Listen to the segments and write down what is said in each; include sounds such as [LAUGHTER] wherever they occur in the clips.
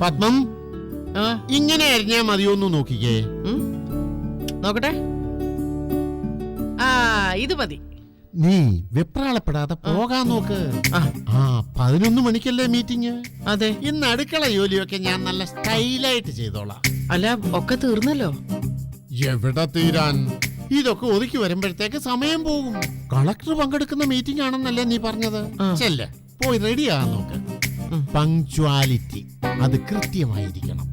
പത്മം ഇങ്ങനെ അരിഞ്ഞാ മതിയോന്ന് നോക്കിക്കേ. നോക്കട്ടെ. ആ ഇത് മതി. നീ വെപ്രാളപ്പെടാതെ പോകാൻ നോക്ക്. ആ. ആ പതിനൊന്ന് മണിക്കല്ലേ മീറ്റിംഗ്. അതെ. ഇന്ന് അടുക്കള ജോലിയൊക്കെ ഞാൻ നല്ല സ്റ്റൈലായിട്ട് ചെയ്തോളാം. അല്ല ഒക്കെ തീർന്നല്ലോ. എവിടെ തീരാൻ? ഇതൊക്കെ ഒതുക്കി വരുമ്പോഴത്തേക്ക് സമയം പോകും. കളക്ടർ പങ്കെടുക്കുന്ന മീറ്റിംഗ് ആണെന്നല്ലേ നീ പറഞ്ഞത്. പോയി റെഡിയാ നോക്ക്. പങ്ക്ച്വാലിറ്റി അത് കൃത്യമായിരിക്കണം.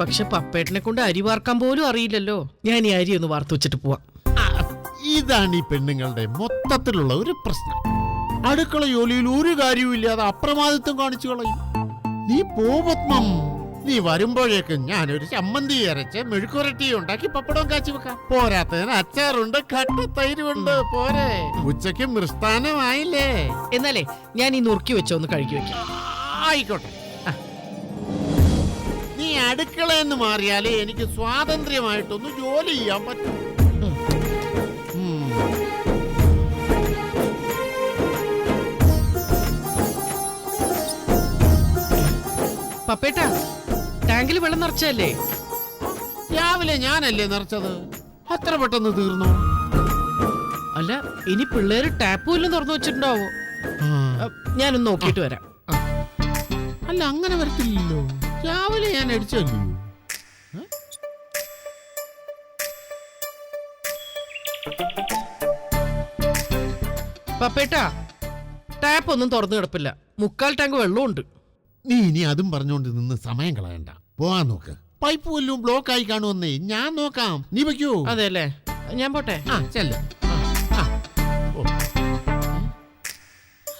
പക്ഷെ പപ്പേട്ടനെ കൊണ്ട് അരി വാർക്കാൻ പോലും അറിയില്ലല്ലോ. ഞാൻ ഈ അരി ഒന്ന് വാർത്തു വെച്ചിട്ട് പോവാം. ഇതാണ് ഈ പെണ്ണുങ്ങളുടെ മൊത്തത്തിലുള്ള ഒരു പ്രശ്നം. അടുക്കള ജോലിയിൽ ഒരു കാര്യവും ഇല്ലാതെ അപ്രമാദിത്വം കാണിച്ചു കളയും. നീ പോപത്മം നീ വരുമ്പോഴേക്കും ഞാനൊരു ചമ്മന്തി അരച്ച് മെഴുക്കുരട്ടി ഉണ്ടാക്കി പപ്പടവും കാച്ചി വെക്കാം. പോരാത്തതിന് അച്ചാറുണ്ട് കട്ട തൈരുണ്ട് പോരെ. ഉച്ചയ്ക്ക് മൃഷ്ടാനമായില്ലേ എന്നാലേ ഞാൻ ഈ നുറുക്കി വെച്ചോ ഒന്ന് കഴുകി വെക്കാം. ആയിക്കോട്ടെ. നീ അടുക്കള എന്ന് മാറിയാലേ എനിക്ക് സ്വാതന്ത്ര്യമായിട്ടൊന്ന് ജോലി ചെയ്യാൻ പറ്റും. പപ്പേട്ടാ ടാങ്കിൽ വെള്ളം നിറച്ചല്ലേ രാവിലെ ഞാനല്ലേ നിറച്ചത്? അത്ര പെട്ടെന്ന് തീർന്നു? അല്ല ഇനി പിള്ളേര് ടാപ്പ് വല്ലതും തുറന്നു വെച്ചിട്ടുണ്ടാവോ? ഞാനൊന്ന് നോക്കിയിട്ട് വരാം. അല്ല അങ്ങനെ വരത്തില്ലല്ലോ. രാവിലെ ഞാൻ അടിച്ചല്ലോ പപ്പേട്ടാ ടാപ്പ് ഒന്നും തുറന്നു കിടപ്പില്ല. മുക്കാൽ ടാങ്ക് വെള്ളമുണ്ട് നീ ഇനി അതും പറഞ്ഞുകൊണ്ട് നിന്ന് സമയം കളയണ്ട. പോവാൻ നോക്ക്. പൈപ്പ് വല്ലതും ബ്ലോക്ക് ആയി കാണുമെന്നേ. ഞാൻ നോക്കാം. നീ വയ്ക്കൂ അതെ അല്ലേ ഞാൻ പോട്ടെ. ആ ചെല്ല.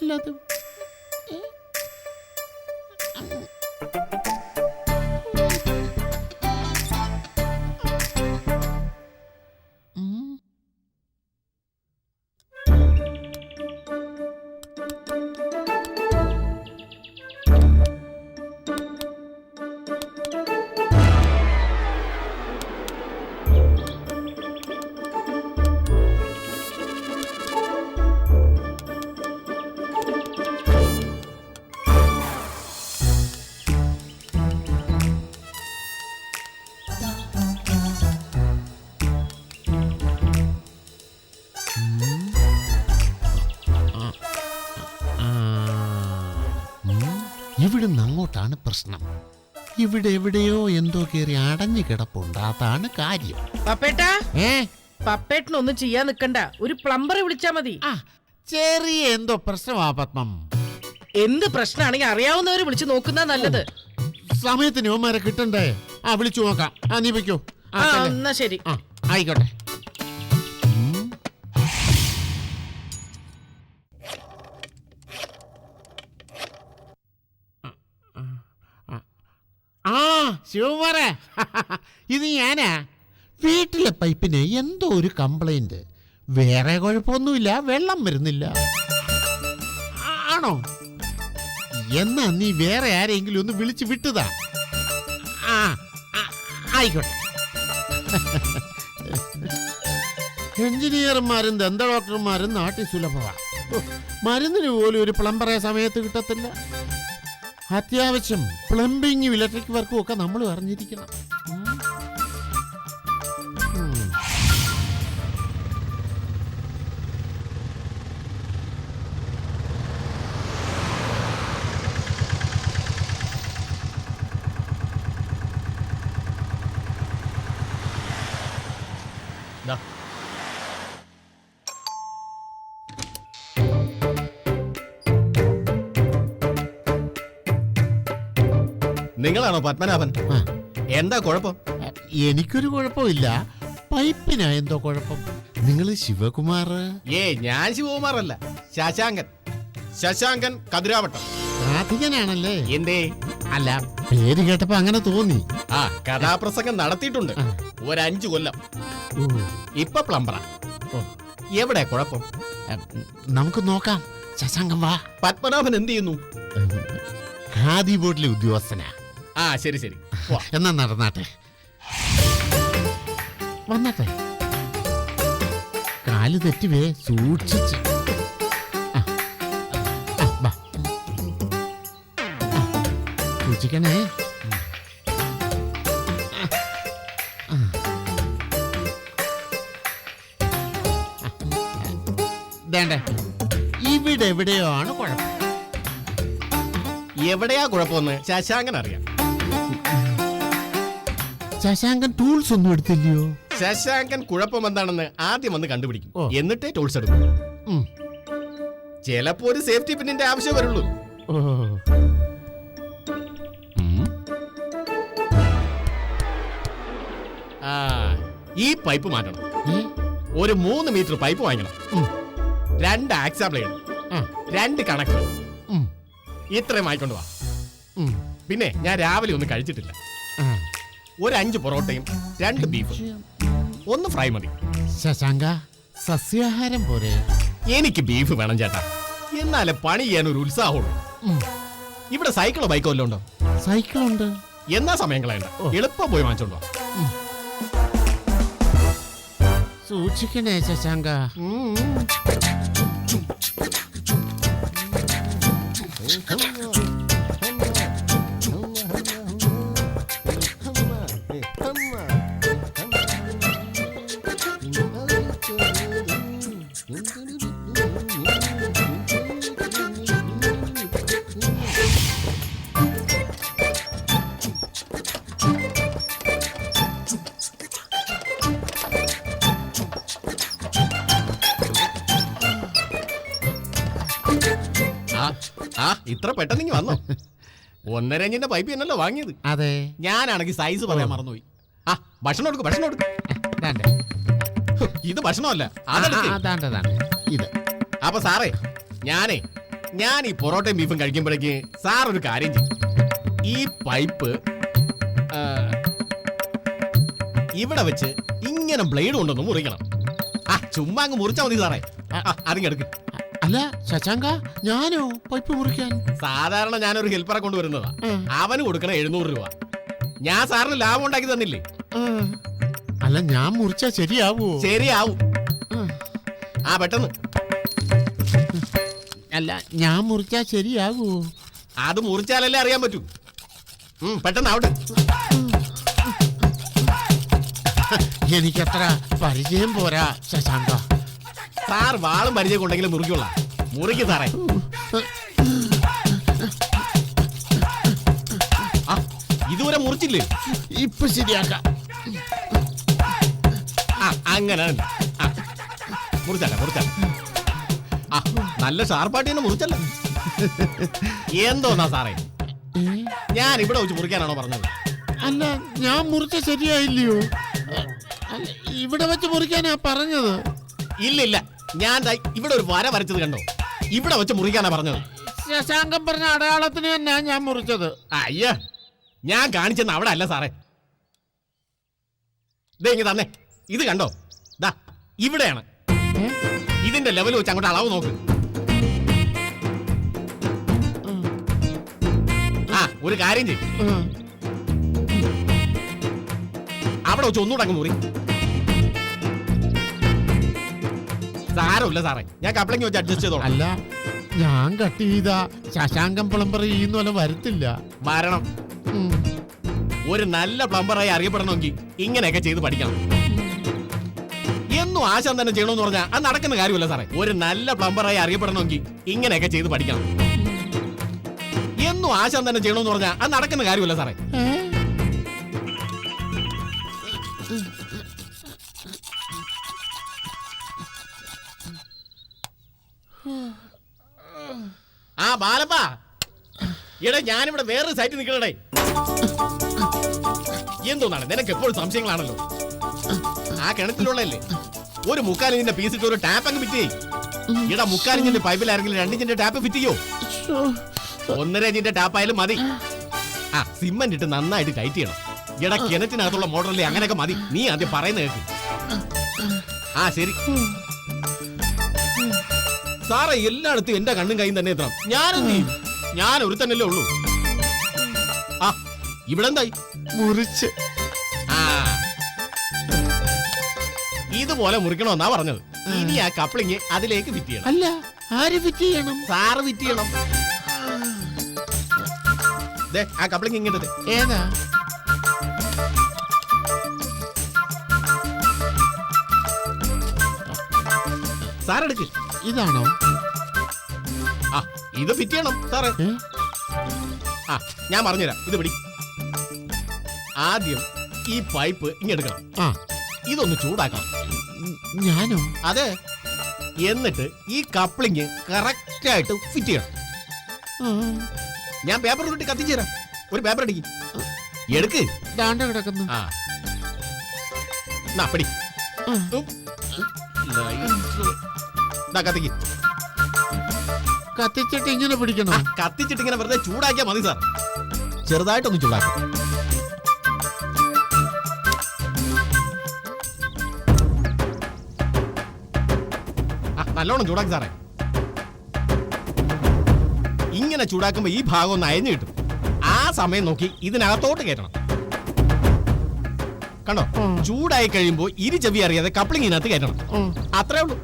അല്ലാതെ ഇവിടുന്ന് അങ്ങോട്ടാണ് പ്രശ്നം. ഇവിടെ എവിടെയോ എന്തോ കേറി അടഞ്ഞു കിടപ്പുണ്ട്. അതാണ് കാര്യം. പപ്പേട്ട? ഏ? പപ്പേട്ടനൊന്നും ചെയ്യാൻ നിക്കണ്ട. ഒരു പ്ലംബറെ വിളിച്ചാ മതി. ആ ചെറിയ എന്തോ പ്രശ്നമാ പത്മം. എന്ത് പ്രശ്നമാണെങ്കിൽ അറിയാവുന്നവര് വിളിച്ചു നോക്കുന്ന നല്ലത്. സമയത്തിന് ഇവന്മാരെ കിട്ടണ്ടേ? ആ വിളിച്ചു നോക്കാം. ആ നീ വയ്ക്കോ ആ എന്നാ ശരി. ആ ആയിക്കോട്ടെ. ശിവകുമാറേ [LAUGHS] ഇത് ഞാനാ. വീട്ടിലെ പൈപ്പിന് എന്തോ ഒരു കംപ്ലൈന്റ്. വേറെ കുഴപ്പമൊന്നുമില്ല വെള്ളം വരുന്നില്ല. ആണോ? എന്നാ നീ വേറെ ആരെങ്കിലും ഒന്ന് വിളിച്ച് വിട്ടതാ. ആ, ആയിക്കോട്ടെ. [LAUGHS] എഞ്ചിനീയർമാരും ദന്ത ഡോക്ടർമാരും നാട്ടിൽ സുലഭമാണ് മരുന്നിന് പോലും ഒരു പ്ലംബറെ സമയത്ത് കിട്ടത്തില്ല. അത്യാവശ്യം പ്ലംബിങ്ങും ഇലക്ട്രിക് വർക്കും ഒക്കെ നമ്മൾ അറിഞ്ഞിരിക്കണം ഉം. നിങ്ങളാണോ പത്മനാഭൻ? എന്താ കുഴപ്പം? എനിക്കൊരു കുഴപ്പമില്ല. പൈപ്പിനാ എന്തോ കുഴപ്പം. നിങ്ങൾ ശിവകുമാർ? ഏ ഞാൻ ശിവകുമാർ അല്ല ശശാങ്കൻ. ശശാങ്കൻ കതിരാവട്ടം. രാധികനാണല്ലേ എന്തേ? അല്ല പേര് കേട്ടപ്പോ അങ്ങനെ തോന്നി. ആ കഥാപ്രസംഗം നടത്തിയിട്ടുണ്ട്. ഒരു ഒരഞ്ചു കൊല്ലം. ഇപ്പൊ പ്ലംബറ. എവിടെ കുഴപ്പം? നമുക്ക് നോക്കാം. ശശാങ്കം വാ. പത്മനാഭൻ എന്ത് ചെയ്യുന്നു? ഖാദി ബോർഡിലെ ഉദ്യോഗസ്ഥനാ. ആ ശരി ശരി. എന്നാ നടന്നാട്ടെ. വന്നാട്ടെ. കാൽ തെറ്റുവേ സൂക്ഷിച്ച്. സൂക്ഷിക്കണേ. ഇവിടെ എവിടെയോ ആണ് കുഴപ്പം. എവിടെയാ കുഴപ്പമെന്ന് ശശാങ്കൻ അറിയാം ശശാങ്കൻ ടൂൾസ് ഒന്നും എടുത്തില്ലയോ? ശശാങ്കൻ കുഴപ്പം എന്താണെന്ന് ആദ്യം വന്ന് കണ്ടുപിടിക്കും. എന്നിട്ടേ ടൂൾസ് എടുക്കും. ചിലപ്പോ ഒരു സേഫ്റ്റി പിന്നിന്റെ ആവശ്യം വരുള്ളൂ. ആ ഈ പൈപ്പ് മാറ്റണം. ഒരു മൂന്ന് മീറ്റർ പൈപ്പ് വാങ്ങണം രണ്ട് ആക്സാ ബ്ലേഡ് രണ്ട് കണക്ക്. ഇത്രയും വാങ്ങിക്കൊണ്ട് വാ. പിന്നെ ഞാൻ രാവിലെ ഒന്നും കഴിച്ചിട്ടില്ല. ഒരു അഞ്ച് പൊറോട്ടയും രണ്ട് ബീഫ്. ഒന്ന് ഫ്രൈ മതി. ശശാങ്ക സസ്യാഹാരം പോരെ. എനിക്ക് ബീഫ് വേണം ചേട്ടാ. എന്നാലേ പണി ചെയ്യാൻ ഒരു ഉത്സാഹമുള്ളൂ. ഇവിടെ സൈക്കിളോ ബൈക്കോ വല്ലതും ഉണ്ടോ? സൈക്കിളുണ്ട്. എന്നാ സമയം കളയണ്ട. എളുപ്പം പോയി വാങ്ങിച്ചോണ്ടോ സൂക്ഷിക്കണേ ശശാങ്ക. ആ ഇത്ര പെട്ടെന്ന് വന്നോ. ഒന്നര ഇഞ്ചിന്റെ പൈപ്പ് എന്നല്ലോ വാങ്ങിയത്. അതെ. ഞാനാണെങ്കിൽ സൈസ് പറയാൻ മറന്നുപോയി. ആ ഭക്ഷണം എടുക്കും ഭക്ഷണം എടുക്കും. ഇത് ഭക്ഷണമല്ല. ഇത്. അപ്പൊ സാറേ ഞാനേ ഞാൻ ഈ പൊറോട്ടയും ബീഫും കഴിക്കുമ്പോഴേക്ക് സാർ ഒരു കാര്യം ചെയ്യും. ഈ പൈപ്പ് ഇവിടെ വെച്ച് ഇങ്ങനെ ബ്ലേഡ് കൊണ്ടൊന്ന് മുറിക്കണം. ആ ചുമ്മാ അങ്ങ് മുറിച്ചാ മതി സാറേ. അതിങ്ങെടുക്ക് അല്ല ശശാങ്ക ഞാനോ പൈപ്പ് മുറിക്കാൻ? സാധാരണ ഞാനൊരു ഹെൽപ്പറെ കൊണ്ടുവരുന്നതാ. അവന് കൊടുക്കണ എഴുന്നൂറ് രൂപ. ഞാൻ സാറിന് ലാഭം ഉണ്ടാക്കി തന്നില്ലേ? അല്ല ഞാൻ മുറിച്ചാ ശരിയാവൂ? ശരിയാവും. ആ പെട്ടെന്ന്. അല്ല ഞാൻ മുറിച്ചാ ശരിയാകൂ അത് മുറിച്ചാലല്ലേ അറിയാൻ പറ്റൂ. പെട്ടെന്ന് ആവട്ടെ. എനിക്കത്ര പരിചയം പോരാ ശശാങ്ക. സാർ വാളും പരിചയം ഉണ്ടെങ്കിലും മുറിക്കുള്ള മുറിക്ക് സാറേ. ആ, ഇതുവരെ മുറിച്ചില്ലേ? ഇപ്പൊ ശരിയാക്കാം. ആ അങ്ങനെ തന്നെ. ആ, മുറിച്ചല്ല മുറിച്ചല്ല ആ നല്ല ഷാർപ്പാട്ടി തന്നെ മുറിച്ചല്ല. എന്തോന്നാ സാറേ? ഞാൻ ഇവിടെ വെച്ച് മുറിക്കാനാണോ പറഞ്ഞത്? അല്ല ഞാൻ മുറിച്ച ശരിയായില്ലയോ? അല്ല, ഇവിടെ വെച്ച് മുറിക്കാനാ പറഞ്ഞത്. ഇല്ല ഇല്ല ഞാൻ ഇവിടെ ഒരു വര വരച്ചത് കണ്ടോ? ഇവിടെ വെച്ച് മുറിക്കാനാ പറഞ്ഞത്. ശശാങ്കം പറഞ്ഞ അടയാളത്തിന് തന്നെ ഞാൻ മുറിച്ചത്. അയ്യ. ഞാൻ കാണിച്ചെന്ന് അവിടെ അല്ല സാറേ. ദേ ഇങ്ങ് തന്നെ. ഇത് കണ്ടോ? ദാ ഇവിടെയാണ്. ഇതിന്റെ ലെവൽ വെച്ച് അങ്ങോട്ട് അളവ് നോക്ക്. ആ ഒരു കാര്യം ചെയ്യും. അവിടെ വെച്ച് ഒന്നുകൂടെ അങ്ങ് മുറി. സാരമില്ല സാറേ. ഞാൻ കപ്ലങ്ങി വെച്ച് അഡ്ജസ്റ്റ് ചെയ്തോളാം. അല്ല ഞാൻ കട്ട് ചെയ്ത ശശാങ്കം പ്ലംബർ ഈ പോലെ വരത്തില്ല. മരണം ഉം. ഒരു നല്ല പ്ലംബറായി അറിയപ്പെടണമെങ്കിൽ ഇങ്ങനെയൊക്കെ ചെയ്ത് പഠിക്കണം. എന്നും ആശാൻ തന്നെ ചെയ്യണമെന്ന് പറഞ്ഞാൽ അത് നടക്കുന്ന കാര്യമല്ല സാറേ. ഒരു നല്ല പ്ലംബറായി അറിയപ്പെടണമെങ്കിൽ ഇങ്ങനെയൊക്കെ ചെയ്ത് പഠിക്കണം. എന്നും ആശാൻ തന്നെ ചെയ്യണമെന്ന് പറഞ്ഞാൽ അത് നടക്കുന്ന കാര്യമല്ല സാറേ. ഏ? ബാലപ്പാ. എടാ ഞാനിവിടെ വേറൊരു സൈറ്റിൽ നിൽക്കണേ എന്തോന്നാണ്? നിനക്ക് എപ്പോഴും സംശയങ്ങളാണല്ലോ. ആ കിണറ്റിലുള്ളല്ലേ ഒരു മുക്കാലിഞ്ചിന്റെ പീസ് ഇട്ട് ഒരു ടാപ്പ് അങ്ങ് ഫിറ്റ് ചെയ്യും. ഇടാ മുക്കാലിഞ്ചിന്റെ പൈപ്പിലായിരുന്നെങ്കിൽ രണ്ടിഞ്ചിന്റെ ടാപ്പ് ഫിറ്റ് ചെയ്യോ? ഒന്നര ഇഞ്ചിന്റെ ടാപ്പ് ആയാലും മതി. ആ സിമ്മന്റ് ഇട്ട് നന്നായിട്ട് ടൈറ്റ് ചെയ്യണം. എടാ കിണറ്റിനകത്തുള്ള മോഡലിൽ അങ്ങനെയൊക്കെ മതി. നീ ആദ്യം പറയുന്ന കേൾക്ക് ആ ശരി. സാറേ എല്ലായിടത്തും എന്റെ കണ്ണും കൈയും തന്നെ എത്തണം. ഞാനെന്ത് ചെയ്യും? ഞാൻ ഒരു തന്നെയല്ലേ ഉള്ളൂ. ആ ഇവിടെ എന്തായി മുറിച്ച് ഇതുപോലെ മുറിക്കണമെന്നാ പറഞ്ഞത്. ഇനി ആ കപ്ലിങ് അതിലേക്ക് ഫിറ്റ് ചെയ്യണം. അല്ല ആര് ഫിറ്റ് ചെയ്യണം? സാറ് ഫിറ്റ് ചെയ്യണം. ദേ, ആ കപ്ലിങ് ഇങ്ങോട്ട് ഏതാ? സാറെടുക്ക്. ഇതാണോ? ആ ഇത് ഫിറ്റ് ചെയ്യണം സാറേ. ഏ? ആ ഞാൻ പറഞ്ഞുതരാം ഇത് പിടി. ആദ്യം ഈ പൈപ്പ് ഇങ്ങെടുക്കണം ആ. ഇതൊന്ന് ചൂടാക്കണം. ഉം, ഞാനോ? അതെ. എന്നിട്ട് ഈ കപ്ലിങ് കറക്റ്റ് ആയിട്ട് ഫിറ്റ് ചെയ്യണം. ആ, ഞാൻ പേപ്പർ കിട്ടി കത്തിച്ചു തരാം. ഒരു പേപ്പർ അടിക്ക്. എടുക്ക്. ദാണ്ട കിടക്കുന്നു? ആ. നാ പിടി. ആ, ഉം. ദാ കത്തിക്ക്. കത്തിച്ചിട്ട് ഇങ്ങനെ പിടിക്കണം? കത്തിച്ചിട്ട് ഇങ്ങനെ വെറുതെ ചൂടാക്കിയാ മതി സാർ. ചെറുതായിട്ടൊന്ന് ചൂടാക്കി. നല്ലോണം ചൂടാക്കി സാറേ. ഇങ്ങനെ ചൂടാക്കുമ്പോ ഈ ഭാഗം ഒന്ന് അയഞ്ഞു കിട്ടും. ആ സമയം നോക്കി ഇതിനകത്തോട്ട് കയറ്റണം. കണ്ടോ? ചൂടായി കഴിയുമ്പോ ഇരു ചെവി അറിയാതെ കപ്ലിംഗ് ഇതിനകത്ത് കയറ്റണം. അത്രേ ഉള്ളൂ.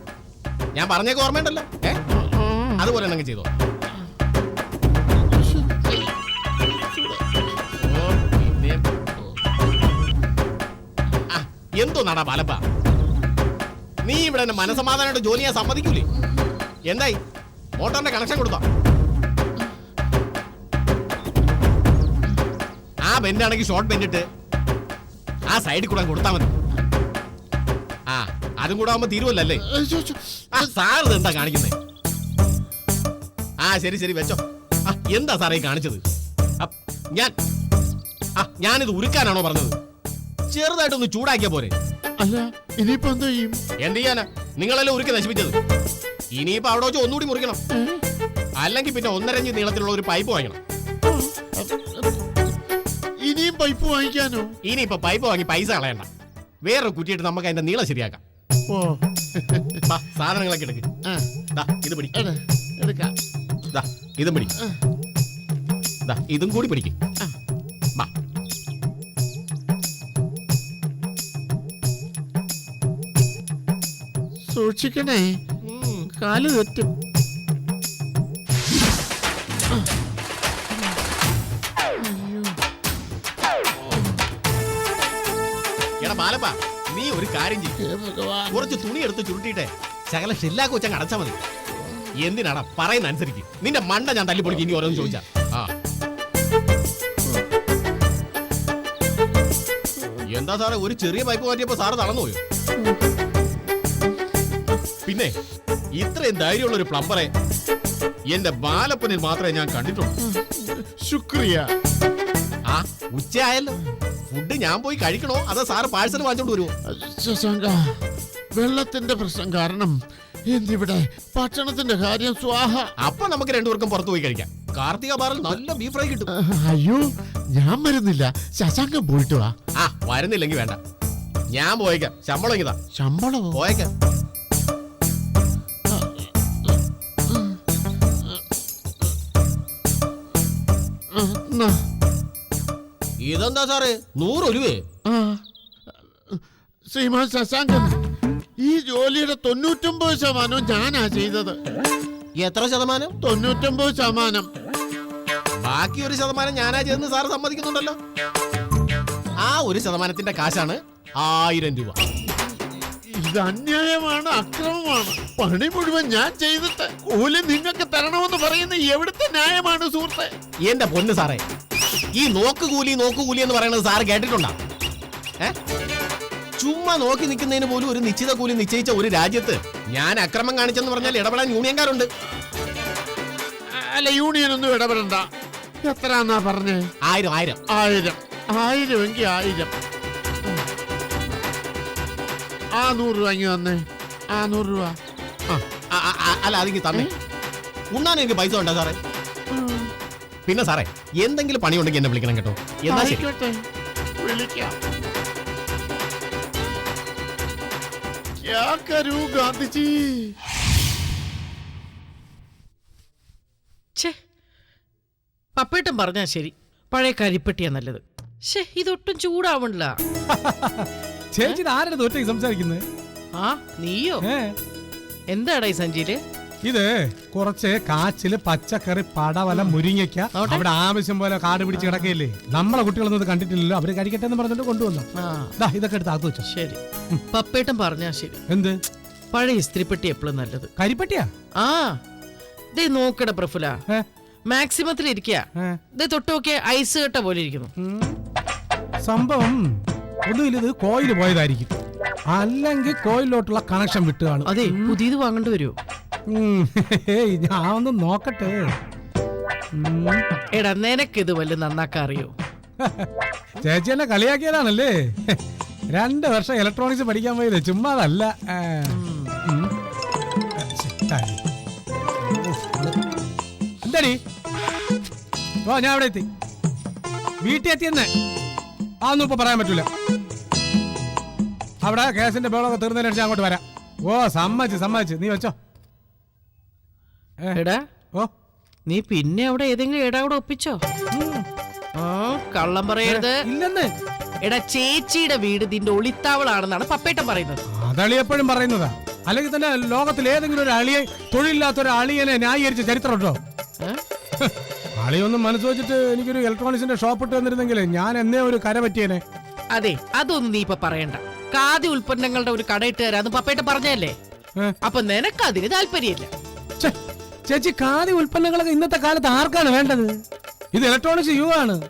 ഞാൻ പറഞ്ഞേക്ക് ഓർമ്മയുണ്ടല്ലോ. ഏ. അതുപോലെ തന്നെ ചെയ്തോ? എന്തോ നടാ ബാലപ്പ നീ ഇവിടെ എന്നെ മനസമാധാനമായിട്ട് ജോലി ചെയ്യാൻ സമ്മതിക്കൂലേ? എന്തായി? മോട്ടറിന്റെ കണക്ഷൻ കൊടുത്തോ? ആ ബെൻഡാണെങ്കിൽ ഷോർട്ട് ബെൻഡിട്ട് ആ സൈഡിൽ കൂടെ കൊടുത്താൽ മതി. അതും കൂടെ ആവുമ്പോ തീരുവല്ലേ. സാർ എന്താ കാണിക്കുന്നേ? ആ ശരി ശരി വെച്ചോ. എന്താ സാറേ കാണിച്ചത്? ഞാൻ ഞാനിത് ഉരുക്കാനാണോ പറഞ്ഞത്? ചെറുതായിട്ടൊന്ന് ചൂടാക്കിയ പോരെ. അല്ല ഇനിയിപ്പോ എന്താ ചെയ്യും? എന്ത് ചെയ്യാനാ? നിങ്ങളല്ലേ ഉരുക്കി നശിപ്പിച്ചത്? ഇനിയിപ്പോ അവിടെ വെച്ച് ഒന്നുകൂടി മുറിക്കണം. അല്ലെങ്കിൽ പിന്നെ ഒന്നരഞ്ച് നീളത്തിലുള്ള ഒരു പൈപ്പ് വാങ്ങണം. ഇനിയും പൈപ്പ് വാങ്ങിക്കാനോ? ഇനിയിപ്പോ പൈപ്പ് വാങ്ങി പൈസ കളയണ്ട. വേറൊരു കുറ്റിയിട്ട് നമുക്ക് അതിന്റെ നീളം ശരിയാക്കാം. ഓ [LAUGHS] സാധനങ്ങളൊക്കെ എടുക്ക്. ആ, ദാ ഇത് പിടി. എട്, എടുക്കാം. ദാ ഇതും പിടി. ആ. ദാ ഇതും കൂടി പിടിക്കും. ആ. ബാ. സൂക്ഷിക്കണേ. ഉം. കാൽ തെറ്റും. എടാ ബാലപ്പ നീ ഒരു കാര്യം ചെയ്യും. കുറച്ച് തുണി എടുത്ത് ചുരുട്ടിട്ടെ ശകല ഷെല്ലാ കൊച്ചങ്ങ് അടച്ചാ മതി. എന്തിനാടാ? പറയുന്ന അനുസരിക്ക് നിന്റെ മണ്ട ഞാൻ തല്ലിപ്പൊടിക്ക് ഇനി ഓരോന്ന് ചോദിച്ചാ. ആ. എന്താ സാറേ ഒരു ചെറിയ പൈപ്പ് മാറ്റിയപ്പോ സാറ് തളർന്നു പോയോ പിന്നെ ഇത്രയും ധൈര്യമുള്ള ഒരു പ്ലംബറെ എന്റെ ബാലപ്പനിൽ മാത്രമേ ഞാൻ കണ്ടിട്ടുള്ളൂ. ശുക്രിയ. ഉച്ചയായല്ലോ ഫുഡ് ഞാൻ പോയി കഴിക്കണോ അതോ സാറ് പാഴ്സൽ വാങ്ങിച്ചോണ്ട് വരുമോ ശശാങ്ക വെള്ളത്തിന്റെ പ്രശ്നം കാരണം എന്തിവിടെ ഭക്ഷണത്തിന്റെ കാര്യം സ്വാഹ അപ്പൊ നമുക്ക് രണ്ടുപേർക്കും പുറത്തു പോയി കഴിക്കാം കാർത്തിക ബാറിൽ നല്ല ബീഫ് ഫ്രൈ കിട്ടും അയ്യോ ഞാൻ വരുന്നില്ല ശശാങ്കം പോയിട്ട് വാ ആ വരുന്നില്ലെങ്കിൽ വേണ്ട ഞാൻ പോയേക്കാം ശമ്പളം ഇതാ ശമ്പളമോ പോയേക്കാം എന്നാ, ഇതെന്താ സാറേ? നൂറ് രൂപയെ ആ. ശ്രീമാൻ ശശാങ്കൻ ഈ ജോലിയുടെ തൊണ്ണൂറ്റൊമ്പത് ശതമാനവും ഞാനാ ചെയ്തത്. എത്ര ശതമാനം? തൊണ്ണൂറ്റൊമ്പത് ശതമാനം. ബാക്കി ഒരു ശതമാനം ഞാനാ ചെയ്തെന്ന് സാറ് സമ്മതിക്കുന്നുണ്ടല്ലോ. ആ ഒരു ശതമാനത്തിന്റെ കാശാണ് ആയിരം രൂപ. ഇത് അന്യായമാണ് അക്രമമാണ്. പണി മുഴുവൻ ഞാൻ ചെയ്തിട്ട് കൂലി നിങ്ങൾക്ക് തരണമെന്ന് പറയുന്ന എവിടുത്തെ ന്യായമാണ് സുഹൃത്തെ? എന്റെ പൊന്ന് സാറേ ഈ നോക്ക് കൂലി നോക്ക് കൂലി എന്ന് പറയുന്നത് സാർ കേട്ടിട്ടുണ്ടോ? ഏ? ചുമ്മാ നോക്കി നിൽക്കുന്നതിന് പോലും ഒരു നിശ്ചിത കൂലി നിശ്ചയിച്ച ഒരു രാജ്യത്ത് ഞാൻ അക്രമം കാണിച്ചെന്ന് പറഞ്ഞാൽ ഇടപെടാൻ യൂണിയൻകാരുണ്ട്. അല്ല യൂണിയൻ ഒന്നും ഇടപെടണ്ട. എത്ര പറഞ്ഞേ? ആയിരം ആയിരം. ആയിരം. ആയിരം എങ്കിൽ ആയിരം. ആ നൂറ് രൂപ ഇങ്ങ് തന്നേ. ആ നൂറ് രൂപ. ആ അല്ല അതിങ്ങി തന്നെ. ഉണ്ണാൻ എനിക്ക് പൈസ ഉണ്ടോ സാറേ. പിന്നെ സാറേ എന്തെങ്കിലും പണിയുണ്ടെങ്കിൽ എന്നെ വിളിക്കണം കേട്ടോ. എന്നാ ശരി. ആയിക്കോട്ടെ. വിളിക്കാം. ഛേ. പപ്പേട്ടൻ പറഞ്ഞാ ശരി. പഴയ കരിപ്പെട്ടിയാ നല്ലത്. ഷേ ഇതൊട്ടും ചൂടാവണില്ല. [LAUGHS] ചേച്ചി ആരുടെ സംസാരിക്കുന്നത്? ആ നീയോ? എന്താടാ ഈ സഞ്ചിയിൽ? ഇത് കുറച്ച് കാച്ചിൽ പച്ചക്കറി പടവല മുരിങ്ങയ്ക്ക. അവിടെ ആവശ്യം പോലെ കാട് പിടിച്ച് കിടക്കയില്ലേ? നമ്മളെ കുട്ടികളൊന്നും ഇത് കണ്ടിട്ടില്ലല്ലോ. അവർ കഴിക്കട്ടെ എന്ന് പറഞ്ഞിട്ട് കൊണ്ടുവന്നു. ദാ ഇതൊക്കെ എടുത്ത് ആത്തു വെച്ചോ. ശരി. പപ്പേട്ടൻ പറഞ്ഞാ ശരി. എന്ത്? പഴയ ഇസ്ത്രിപ്പെട്ടി എപ്പോഴും നല്ലത്? കരിപ്പട്ടിയാ? ആ. ദേ നോക്കട പ്രഫുല. മാക്സിമത്തിൽ ഇരിക്കുക ഏ? ദേ തൊട്ട് നോക്കിയ ഐസ് കെട്ട പോലെ ഇരിക്കുന്നു. സംഭവം ഒന്നുമില്ല ഇത് കോയിൽ പോയതായിരിക്കും. അല്ലെങ്കിൽ കോയിലോട്ടുള്ള കണക്ഷൻ വിട്ടുകയാണ് അതെ പുതിയത് വാങ്ങേണ്ടി വരുമോ ഞാൻ ഒന്ന് നോക്കട്ടെ. എടാ നിനക്കിത് വല്ല നന്നാക്കാൻ അറിയോ ചേച്ചി എന്നെ കളിയാക്കിയതാണല്ലേ? രണ്ട് വർഷം ഇലക്ട്രോണിക്സ് പഠിക്കാൻ പോയത്. ചുമ്മാ അതല്ല എന്താടി? ഓ ഞാൻ അവിടെ എത്തി. വീട്ടിൽ എത്തിയെന്ന്? അതൊന്നും ഇപ്പൊ പറയാൻ പറ്റൂല. അവിടെ കേസിന്റെ ബേളൊക്കെ തീർന്നതിനടിച്ച് അങ്ങോട്ട് വരാം. ഓ സമ്മതിച്ച് സമ്മതിച്ച്. നീ വെച്ചോ. എടാ. ഓ. നീ പിന്നെ അവിടെ ഏതെങ്കിലും എടാ കൂടെ ഒപ്പിച്ചോ? ആ കള്ളം പറയരുത്. ഇല്ലെന്ന്. എടാ ചേച്ചിയുടെ വീട് നിന്റെ ഒളിത്താവളാണെന്നാണ് പപ്പേട്ടൻ പറയുന്നത്. അതളി എപ്പോഴും പറയുന്നതാ. അല്ലെങ്കിൽ തന്നെ ലോകത്തിൽ ഏതെങ്കിലും ഒരു അളിയെ തൊഴിലില്ലാത്ത ഒരു അളിയനെ ന്യായീകരിച്ച ചരിത്രമുണ്ടോ? അളിയൊന്നും മനസ്സ് വെച്ചിട്ട് എനിക്കൊരു ഇലക്ട്രോണിക്സിന്റെ ഷോപ്പ് ഇട്ട് തന്നിരുന്നെങ്കിൽ ഞാൻ എന്നേ ഒരു കര പറ്റിയനെ. അതെ അതൊന്നും നീ ഇപ്പൊ പറയണ്ട. ഖാദി ഉൽപ്പന്നങ്ങളുടെ ഒരു കട ഇട്ട് തരാന്ന് പപ്പേട്ട പറഞ്ഞല്ലേ? അപ്പൊ നിനക്ക് അതിന് താല്പര്യമില്ല. ചേച്ചി ഖാദി ഉൽപ്പന്നങ്ങളൊക്കെ ഇന്നത്തെ കാലത്ത് ആർക്കാണ് വേണ്ടത്? ഇത് ഇലക്ട്രോണിക്സ് യുഗമാണ്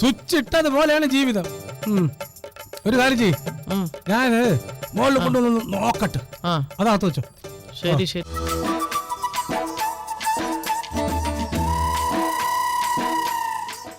സ്വിച്ച് ഇട്ടതുപോലെയാണ് ജീവിതം. ഉം. ഒരു കാര്യം ചെയ് ഞാൻ ഞാൻ മുകളിൽ കൊണ്ടുവന്ന് നോക്കട്ടെ. ആ. അതകത്ത് വെച്ചോ. ശരി ശരി.